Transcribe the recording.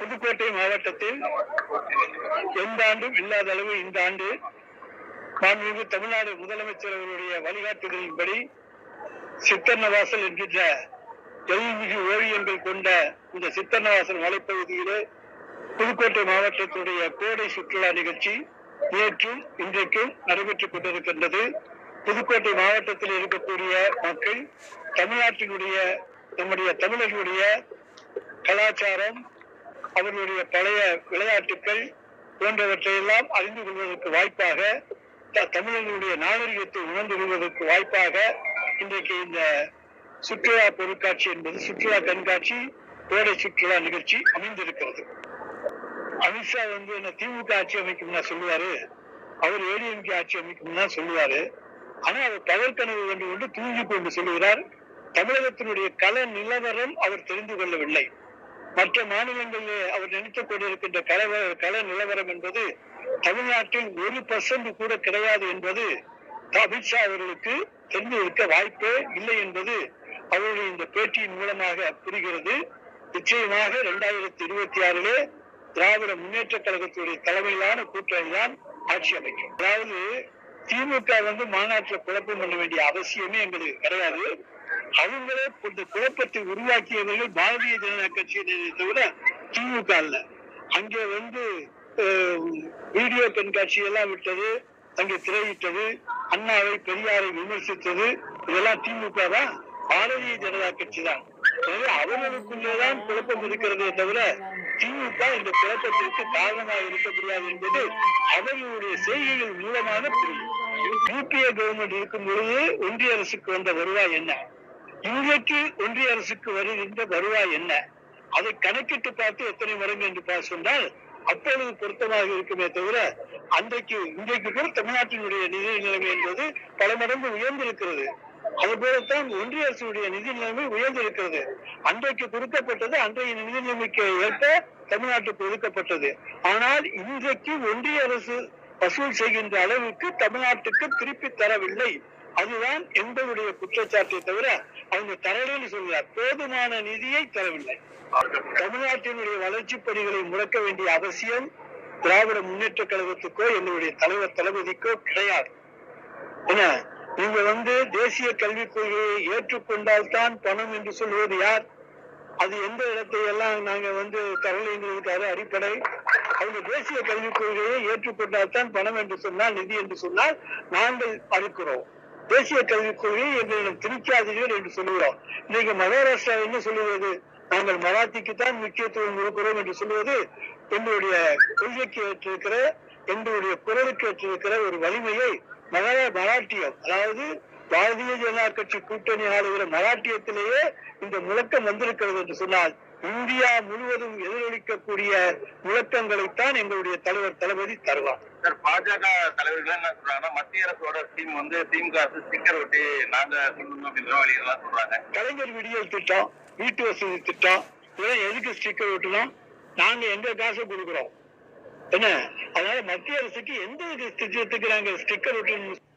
புதுக்கோட்டை மாவட்டத்தில் எந்த ஆண்டும் இல்லாத அளவு இந்த ஆண்டு மாண்புமிகு தமிழ்நாடு முதலமைச்சர் அவருடைய வழிகாட்டுதலின்படி சித்தன்னவாசல் என்கின்ற எழுமிகு ஓவியங்கள் கொண்ட இந்த சித்தன்னவாசல் மலைப்பகுதியிலே புதுக்கோட்டை மாவட்டத்துடைய கோடை சுற்றுலா நிகழ்ச்சி நேற்றும் இன்றைக்கும் நடைபெற்றுக் கொண்டிருக்கின்றது. புதுக்கோட்டை மாவட்டத்தில் இருக்கக்கூடிய மக்கள் தமிழ்நாட்டினுடைய நம்முடைய தமிழர்களுடைய கலாச்சாரம் அவர்களுடைய பழைய விளையாட்டுக்கள் போன்றவற்றையெல்லாம் அறிந்து கொள்வதற்கு வாய்ப்பாக த- தமிழர்களுடைய நாகரிகத்தை உணர்ந்து கொள்வதற்கு வாய்ப்பாக இன்றைக்கு இந்த சுற்றுலா பொருட்காட்சி என்பது சுற்றுலா கண்காட்சி கோடை சுற்றுலா நிகழ்ச்சி அமைந்திருக்கிறது. அமித்ஷா வந்து என்ன திமுக ஆட்சி அமைக்கும்னா சொல்லுவாரு. அவர் ஏடிஎம்கே ஆட்சி அமைக்கும்னா சொல்லுவாரு. ஆனா அவர் பகல் கனவு கண்டு கொண்டு தூங்கி கொண்டு சொல்லுகிறார். தமிழகத்தினுடைய கல நிலவரம் அவர் தெரிந்து கொள்ளவில்லை. மற்ற மாநிலங்களில் அவர் நினைத்துக் கொண்டிருக்கின்ற கள கல நிலவரம் என்பது தமிழ்நாட்டில் ஒரு பர்சன்ட் கூட கிடையாது என்பது அமித்ஷா அவர்களுக்கு தெரிந்து இருக்க வாய்ப்பே இல்லை என்பது அவருடைய இந்த பேட்டியின் மூலமாக புரிகிறது. நிச்சயமாக இரண்டாயிரத்தி இருபத்தி ஆறிலே திராவிட முன்னேற்ற கழகத்துடைய தலைமையிலான கூட்டணி தான் ஆட்சி அமைக்கும். அதாவது திமுக வந்து மாநாட்டில் குழப்பம் பண்ண வேண்டிய அவசியமே எங்களுக்கு கிடையாது. அவங்களே இந்த குழப்பத்தை உருவாக்கியவர்கள் பாரதிய ஜனதா கட்சியினரை தவிர திமுக அல்ல. அங்கே வந்து வீடியோ கண்காட்சி எல்லாம் விட்டது அங்கே திரையிட்டது அண்ணாவை பெரியாரை விமர்சித்தது இதெல்லாம் திமுக தான். பாரதிய ஜனதா கட்சி தான். எனவே அவர்களுக்குள்ளேதான் குழப்பம் இருக்கிறதே தவிர திமுக இந்த குழப்பத்திற்கு காரணமாக இருக்க முடியாது என்பது அவர்களுடைய செய்கைகள் மூலமாக புரியும் யூபிஏ கவர்மெண்ட் இருக்கும் பொழுது ஒன்றிய அரசுக்கு வந்த வருவாய் என்ன? இன்றைக்கு ஒன்றிய அரசுக்கு வருகின்ற வருவாய் என்ன? அதை கணக்கிட்டு பார்த்து எத்தனை மடங்கு என்று பார்த்து சொன்னால் அப்பொழுது பொருத்தமாக இருக்குமே தவிர அன்றைக்கு இன்றைக்கு கூட தமிழ்நாட்டினுடைய நிதி நிலைமை என்பது பல மடங்கு உயர்ந்திருக்கிறது. அதுபோலத்தான் ஒன்றிய அரசுடைய நிதி நிலைமை உயர்ந்திருக்கிறது. அன்றைக்கு கொடுக்கப்பட்டது அன்றைய நிதி நிலைமைக்கு ஏற்ப தமிழ்நாட்டுக்கு ஒதுக்கப்பட்டது. ஆனால் இன்றைக்கு ஒன்றிய அரசு வசூல் செய்கின்ற அளவுக்கு தமிழ்நாட்டுக்கு திருப்பி தரவில்லை. அதுதான் எங்களுடைய குற்றச்சாட்டை தவிர அவங்க தரலன்னு சொல்கிறார் போதுமான நிதியை தரவில்லை. தமிழ்நாட்டினுடைய வளர்ச்சி பணிகளை முடக்க வேண்டிய அவசியம் திராவிட முன்னேற்ற கழகத்துக்கோ எங்களுடைய தலைவர் தளபதிக்கோ கிடையாது. என்ன நீங்க வந்து தேசிய கல்விக் கொள்கையை ஏற்றுக்கொண்டால் தான் பணம் என்று சொல்வது யார்? அது எந்த இடத்தை எல்லாம் நாங்க வந்து தரலைங்கிறதுக்காக அடிப்படை? அவங்க தேசிய கல்விக் கொள்கையை ஏற்றுக்கொண்டால் தான் பணம் என்று சொன்னால் நிதி என்று சொன்னால் நாங்கள் மறுக்கிறோம் தேசிய கல்விக் கொள்கையை எங்களிடம் திணிக்காதீர்கள் என்று சொல்லுகிறோம். இன்னைக்கு மகாராஷ்டிரா என்ன சொல்லுவது நாங்கள் மராத்திக்கு தான் முக்கியத்துவம் கொடுக்கிறோம் என்று சொல்லுவது எங்களுடைய கொள்கைக்கு ஏற்றிருக்கிற எங்களுடைய குரலுக்கு ஏற்றிருக்கிற ஒரு வலிமையை மகா மராட்டியம் அதாவது பாரதிய ஜனதா கட்சி கூட்டணி ஆளுகிற மராட்டியத்திலேயே இந்த முழக்கம் வந்திருக்கிறது என்று சொன்னால் இந்தியா முழுவதும் எதிரொலிக்கக்கூடிய முழக்கங்களைத்தான் எங்களுடைய தலைவர் தளபதி தருவார். சார் பாஜக தலைவர்கள் என்ன சொல்றாங்கன்னா மத்திய அரசோட ஸ்கீம் வந்து திமுக அரசு ஸ்டிக்கர் ஒட்டி நாங்க சொல்லணும் அப்படின்ற வழியெல்லாம் சொல்றாங்க. கலைஞர் விடியல் திட்டம் வீட்டு வசதி திட்டம் இதெல்லாம் எதுக்கு ஸ்டிக்கர் ஒட்டணும்? நாங்க எங்க காசு கொடுக்கிறோம்? என்ன? அதனால மத்திய அரசுக்கு எந்த திட்டத்துக்கு நாங்க ஸ்டிக்கர் ஒட்டணும்